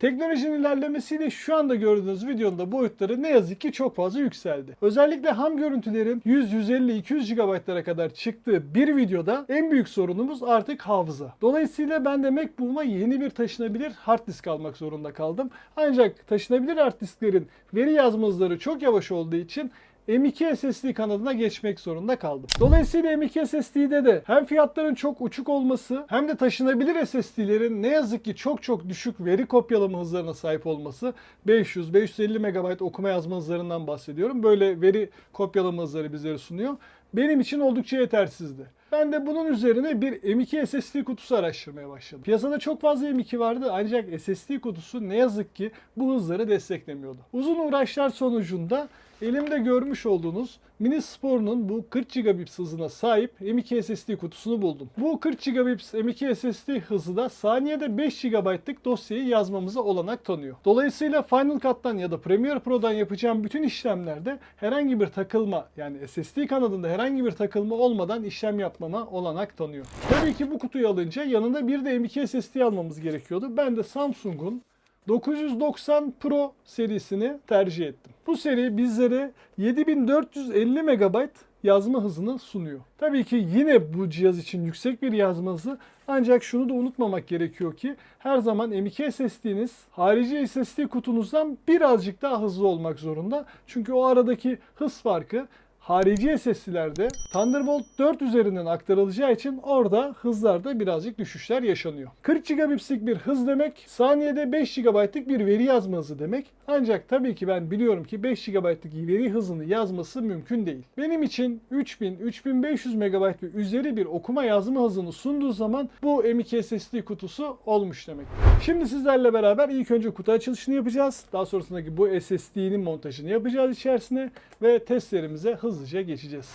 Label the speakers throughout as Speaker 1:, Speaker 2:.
Speaker 1: Teknolojinin ilerlemesiyle şu anda gördüğünüz videonun da boyutları ne yazık ki çok fazla yükseldi. Özellikle ham görüntülerin 100, 150, 200 GB'lara kadar çıktığı bir videoda en büyük sorunumuz artık hafıza. Dolayısıyla ben de MacBook'uma yeni bir taşınabilir hard disk almak zorunda kaldım. Ancak taşınabilir hard disklerin veri yazma hızları çok yavaş olduğu için M2 SSD kanadına geçmek zorunda kaldım. Dolayısıyla M2 SSD'de de hem fiyatların çok uçuk olması hem de taşınabilir SSD'lerin ne yazık ki çok çok düşük veri kopyalama hızlarına sahip olması 500-550 MB okuma yazma hızlarından bahsediyorum. Böyle veri kopyalama hızları bizlere sunuyor. Benim için oldukça yetersizdi. Ben de bunun üzerine bir M2 SSD kutusu araştırmaya başladım. Piyasada çok fazla M2 vardı ancak SSD kutusu ne yazık ki bu hızları desteklemiyordu. Uzun uğraşlar sonucunda elimde görmüş olduğunuz Mini Spor'un bu 40 GB hızına sahip M2 SSD kutusunu buldum. Bu 40 GB M2 SSD hızı da saniyede 5 GB'lık dosyayı yazmamıza olanak tanıyor. Dolayısıyla Final Cut'tan ya da Premiere Pro'dan yapacağım bütün işlemlerde herhangi bir takılma yani SSD kanadında herhangi bir takılma olmadan işlem yapmama olanak tanıyor. Tabii ki bu kutuyu alınca yanında bir de M2 SSD almamız gerekiyordu. Ben de Samsung'un 990 Pro serisini tercih ettim. Bu seri bizlere 7450 MB yazma hızını sunuyor. Tabii ki yine bu cihaz için yüksek bir yazma hızı ancak şunu da unutmamak gerekiyor ki her zaman M2 SSD'niz harici SSD kutunuzdan birazcık daha hızlı olmak zorunda. Çünkü o aradaki hız farkı harici SSD'lerde Thunderbolt 4 üzerinden aktarılacağı için orada hızlarda birazcık düşüşler yaşanıyor. 40 gigabitlik bir hız demek saniyede 5 GB'lık bir veri yazma hızı demek. Ancak tabii ki ben biliyorum ki 5 GB'lık veri hızını yazması mümkün değil. Benim için 3000-3500 MB ve üzeri bir okuma yazma hızını sunduğu zaman bu M2 SSD kutusu olmuş demek. Şimdi sizlerle beraber ilk önce kutu açılışını yapacağız. Daha sonrasındaki bu SSD'nin montajını yapacağız içerisine ve testlerimize hızlıca geçeceğiz.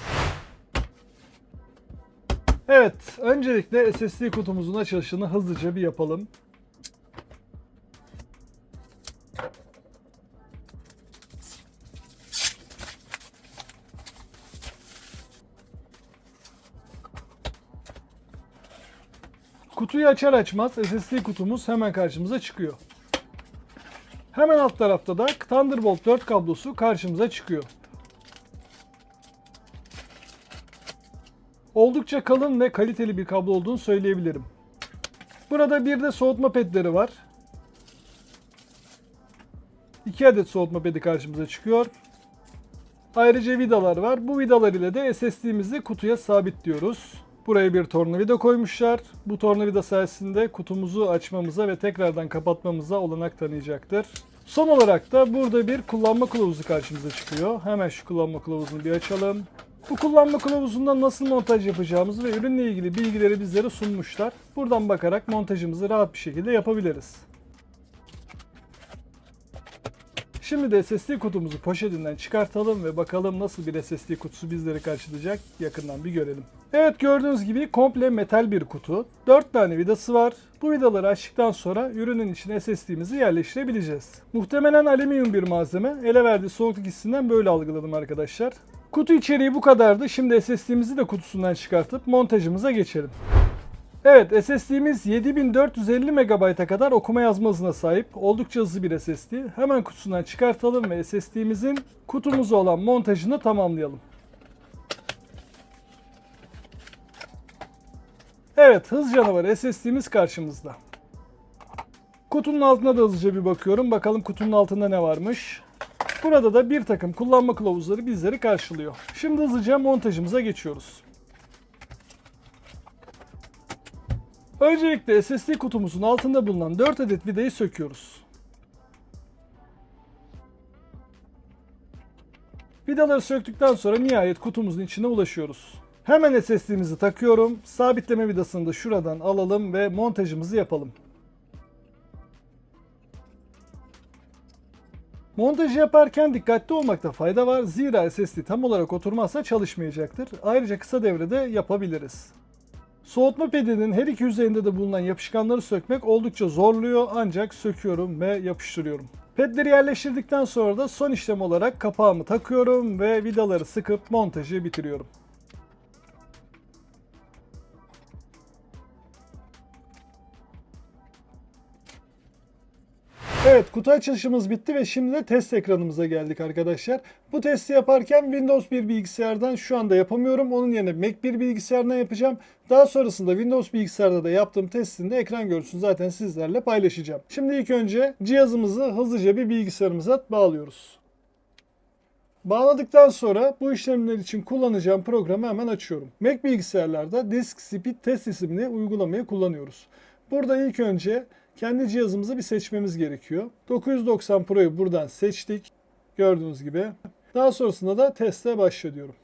Speaker 1: Evet, öncelikle SSD kutumuzun açılışını hızlıca bir yapalım. Kutuyu açar açmaz SSD kutumuz hemen karşımıza çıkıyor. Hemen alt tarafta da Thunderbolt 4 kablosu karşımıza çıkıyor. Oldukça kalın ve kaliteli bir kablo olduğunu söyleyebilirim. Burada bir de soğutma pedleri var. 2 adet soğutma pedi karşımıza çıkıyor. Ayrıca vidalar var. Bu vidalar ile de SSD'mizi kutuya sabitliyoruz. Buraya bir tornavida koymuşlar. Bu tornavida sayesinde kutumuzu açmamıza ve tekrardan kapatmamıza olanak tanıyacaktır. Son olarak da burada bir kullanma kılavuzu karşımıza çıkıyor. Hemen şu kullanma kılavuzunu bir açalım. Bu kullanma kılavuzunda nasıl montaj yapacağımızı ve ürünle ilgili bilgileri bizlere sunmuşlar. Buradan bakarak montajımızı rahat bir şekilde yapabiliriz. Şimdi de SSD kutumuzu poşetinden çıkartalım ve bakalım nasıl bir SSD kutusu bizleri karşılayacak yakından bir görelim. Evet gördüğünüz gibi komple metal bir kutu. 4 tane vidası var. Bu vidaları açtıktan sonra ürünün içine SSD'mizi yerleştirebileceğiz. Muhtemelen alüminyum bir malzeme. Ele verdiği soğukluk hissinden böyle algıladım arkadaşlar. Kutu içeriği bu kadardı. Şimdi SSD'mizi de kutusundan çıkartıp montajımıza geçelim. Evet SSD'miz 7450 MB'a kadar okuma yazma hızına sahip. Oldukça hızlı bir SSD. Hemen kutusundan çıkartalım ve SSD'mizin kutumuza olan montajını tamamlayalım. Evet hız canavarı SSD'miz karşımızda. Kutunun altına da hızlıca bir bakıyorum. Bakalım kutunun altında ne varmış. Burada da bir takım kullanma kılavuzları bizleri karşılıyor. Şimdi hızlıca montajımıza geçiyoruz. Öncelikle SSD kutumuzun altında bulunan 4 adet vidayı söküyoruz. Vidaları söktükten sonra nihayet kutumuzun içine ulaşıyoruz. Hemen SSD'mizi takıyorum. Sabitleme vidasını da şuradan alalım ve montajımızı yapalım. Montajı yaparken dikkatli olmakta fayda var. Zira SSD tam olarak oturmazsa çalışmayacaktır. Ayrıca kısa devrede yapabiliriz. Soğutma pedinin her iki yüzeyinde de bulunan yapışkanları sökmek oldukça zorluyor ancak söküyorum ve yapıştırıyorum. Pedleri yerleştirdikten sonra da son işlem olarak kapağımı takıyorum ve vidaları sıkıp montajı bitiriyorum. Evet kutu açılışımız bitti ve şimdi de test ekranımıza geldik arkadaşlar. Bu testi yaparken Windows 1 bilgisayardan şu anda yapamıyorum. Onun yerine Mac 1 bilgisayardan yapacağım. Daha sonrasında Windows bilgisayarda da yaptığım testinde ekran görüntüsünü zaten sizlerle paylaşacağım. Şimdi ilk önce cihazımızı hızlıca bir bilgisayarımıza bağlıyoruz. Bağladıktan sonra bu işlemler için kullanacağım programı hemen açıyorum. Mac bilgisayarlarda Disk Speed Test isimli uygulamayı kullanıyoruz. Burada ilk önce kendi cihazımızı bir seçmemiz gerekiyor. 990 Pro'yu buradan seçtik. Gördüğünüz gibi. Daha sonrasında da teste başla diyorum.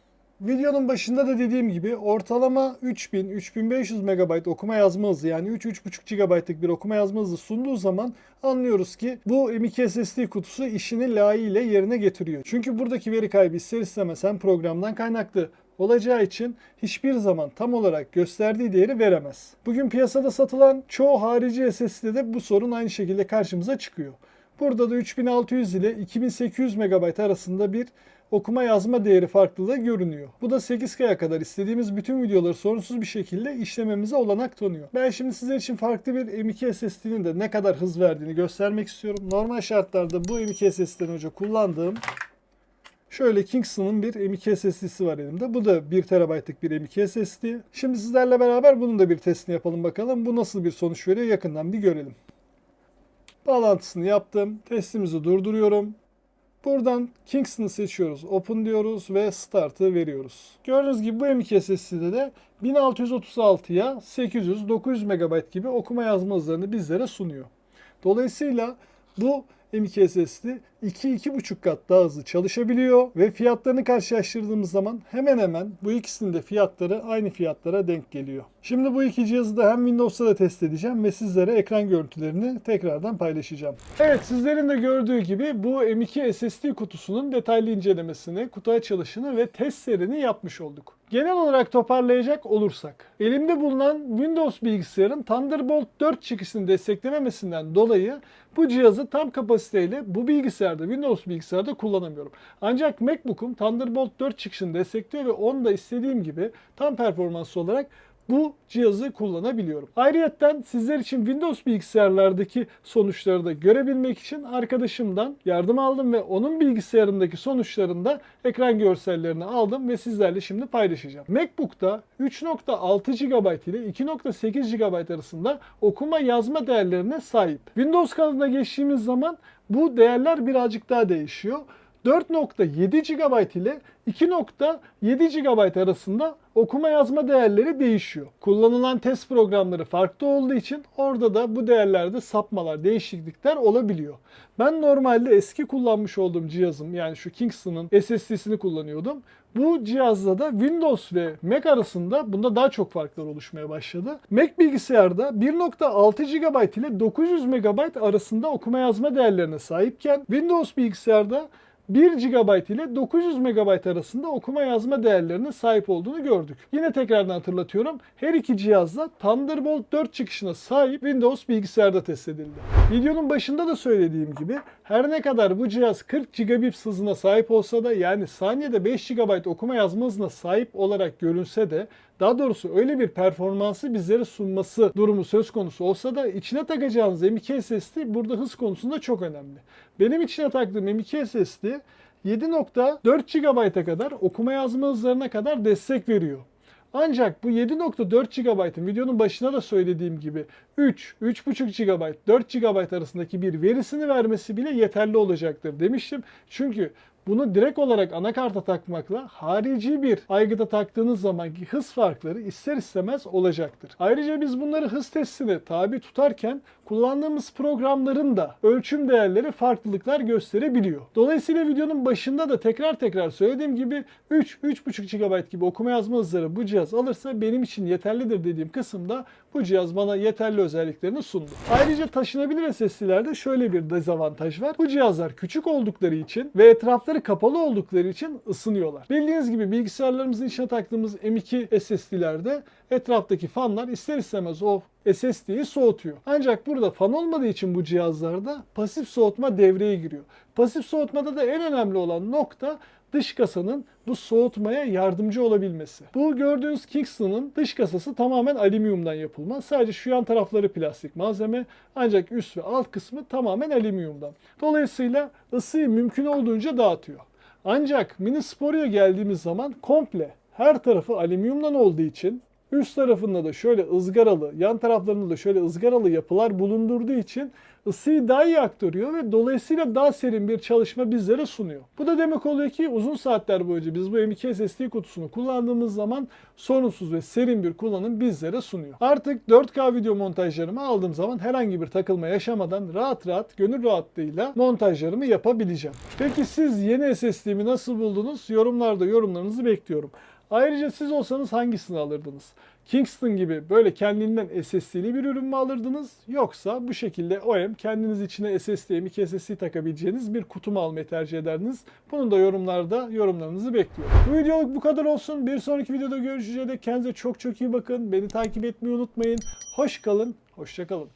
Speaker 1: Videonun başında da dediğim gibi ortalama 3000-3500 MB okuma yazma hızı yani 3-3.5 GB'lık bir okuma yazma hızı sunduğu zaman anlıyoruz ki bu M.2 SSD kutusu işini layığıyla yerine getiriyor. Çünkü buradaki veri kaybı ister istemez hem programdan kaynaklı olacağı için hiçbir zaman tam olarak gösterdiği değeri veremez. Bugün piyasada satılan çoğu harici SSD'de bu sorun aynı şekilde karşımıza çıkıyor. Burada da 3600 ile 2800 MB arasında bir okuma yazma değeri farklılığı görünüyor. Bu da 8K'ya kadar istediğimiz bütün videoları sorunsuz bir şekilde işlememize olanak tanıyor. Ben şimdi sizler için farklı bir M.2 SSD'nin de ne kadar hız verdiğini göstermek istiyorum. Normal şartlarda bu M.2 SSD'den önce kullandığım Şöyle Kingston'ın bir M.2 SSD'si var elimde. Bu da 1 TB'lık bir M.2 SSD. Şimdi sizlerle beraber bunun da bir testini yapalım bakalım. Bu nasıl bir sonuç veriyor yakından bir görelim. Bağlantısını yaptım. Testimizi durduruyorum. Buradan Kingston'ı seçiyoruz. Open diyoruz ve Start'ı veriyoruz. Gördüğünüz gibi bu M.2 SSD'de de 1636'ya 800-900 MB gibi okuma yazma hızlarını bizlere sunuyor. Dolayısıyla bu M.2 SSD 2-2,5 kat daha hızlı çalışabiliyor ve fiyatlarını karşılaştırdığımız zaman hemen hemen bu ikisinin de fiyatları aynı fiyatlara denk geliyor. Şimdi bu iki cihazı da hem Windows'ta da test edeceğim ve sizlere ekran görüntülerini tekrardan paylaşacağım. Evet sizlerin de gördüğü gibi bu M.2 SSD kutusunun detaylı incelemesini, kutu açılışını ve testlerini yapmış olduk. Genel olarak toparlayacak olursak, elimde bulunan Windows bilgisayarın Thunderbolt 4 çıkışını desteklememesinden dolayı bu cihazı tam kapasiteyle bu bilgisayarda, Windows bilgisayarda kullanamıyorum. Ancak MacBook'um Thunderbolt 4 çıkışını destekliyor ve onu da istediğim gibi tam performanslı olarak bu cihazı kullanabiliyorum. Ayrıyeten sizler için Windows bilgisayarlardaki sonuçları da görebilmek için arkadaşımdan yardım aldım ve onun bilgisayarındaki sonuçlarında ekran görsellerini aldım ve sizlerle şimdi paylaşacağım. MacBook'ta 3.6 GB ile 2.8 GB arasında okuma yazma değerlerine sahip. Windows kanalına geçtiğimiz zaman bu değerler birazcık daha değişiyor. 4.7 GB ile 2.7 GB arasında okuma yazma değerleri değişiyor. Kullanılan test programları farklı olduğu için orada da bu değerlerde sapmalar, değişiklikler olabiliyor. Ben normalde eski kullanmış olduğum cihazım yani şu Kingston'ın SSD'sini kullanıyordum. Bu cihazda da Windows ve Mac arasında bunda daha çok farklar oluşmaya başladı. Mac bilgisayarda 1.6 GB ile 900 MB arasında okuma yazma değerlerine sahipken Windows bilgisayarda 1 GB ile 900 MB arasında okuma yazma değerlerine sahip olduğunu gördük. Yine tekrardan hatırlatıyorum. Her iki cihazda Thunderbolt 4 çıkışına sahip Windows bilgisayarda test edildi. Videonun başında da söylediğim gibi her ne kadar bu cihaz 40 gigabit hızına sahip olsa da yani saniyede 5 GB okuma yazma hızına sahip olarak görünse de daha doğrusu öyle bir performansı bizlere sunması durumu söz konusu olsa da içine takacağınız M.2 SSD burada hız konusunda çok önemli. Benim içine taktığım M.2 SSD 7.4 GB'a kadar okuma yazma hızlarına kadar destek veriyor. Ancak bu 7.4 GB'ın videonun başına da söylediğim gibi 3, 3.5 GB, 4 GB arasındaki bir verisini vermesi bile yeterli olacaktır demiştim. Çünkü bunu direkt olarak anakarta takmakla harici bir aygıta taktığınız zamanki hız farkları ister istemez olacaktır. Ayrıca biz bunları hız testine tabi tutarken kullandığımız programların da ölçüm değerleri farklılıklar gösterebiliyor. Dolayısıyla videonun başında da tekrar tekrar söylediğim gibi 3-3.5 GB gibi okuma yazma hızları bu cihaz alırsa benim için yeterlidir dediğim kısımda bu cihaz bana yeterli özelliklerini sundu. Ayrıca taşınabilir SSD'lerde şöyle bir dezavantaj var. Bu cihazlar küçük oldukları için ve etrafları kapalı oldukları için ısınıyorlar. Bildiğiniz gibi bilgisayarlarımızın içine taktığımız M.2 SSD'lerde etraftaki fanlar ister istemez o SSD'yi soğutuyor. Ancak burada fan olmadığı için bu cihazlarda pasif soğutma devreye giriyor. Pasif soğutmada da en önemli olan nokta dış kasanın bu soğutmaya yardımcı olabilmesi. Bu gördüğünüz Kingston'ın dış kasası tamamen alüminyumdan yapılma. Sadece şu yan tarafları plastik malzeme ancak üst ve alt kısmı tamamen alüminyumdan. Dolayısıyla ısıyı mümkün olduğunca dağıtıyor. Ancak Mini Sport'a geldiğimiz zaman komple her tarafı alüminyumdan olduğu için üst tarafında da şöyle ızgaralı, yan taraflarında da şöyle ızgaralı yapılar bulundurduğu için ısıyı daha iyi aktarıyor ve dolayısıyla daha serin bir çalışma bizlere sunuyor. Bu da demek oluyor ki uzun saatler boyunca biz bu M.2 SSD kutusunu kullandığımız zaman sorunsuz ve serin bir kullanım bizlere sunuyor. Artık 4K video montajlarımı aldığım zaman herhangi bir takılma yaşamadan rahat rahat, gönül rahatlığıyla montajlarımı yapabileceğim. Peki siz yeni SSD'mi nasıl buldunuz? Yorumlarda yorumlarınızı bekliyorum. Ayrıca siz olsanız hangisini alırdınız? Kingston gibi böyle kendinden SSD'li bir ürün mü alırdınız? Yoksa bu şekilde OEM kendiniz içine SSD, M.2 SSD takabileceğiniz bir kutu mu almayı tercih ederdiniz? Bunun da yorumlarda yorumlarınızı bekliyorum. Bu videoluk bu kadar olsun. Bir sonraki videoda görüşeceğiz. Kendinize çok çok iyi bakın. Beni takip etmeyi unutmayın. Hoş kalın, hoşça kalın.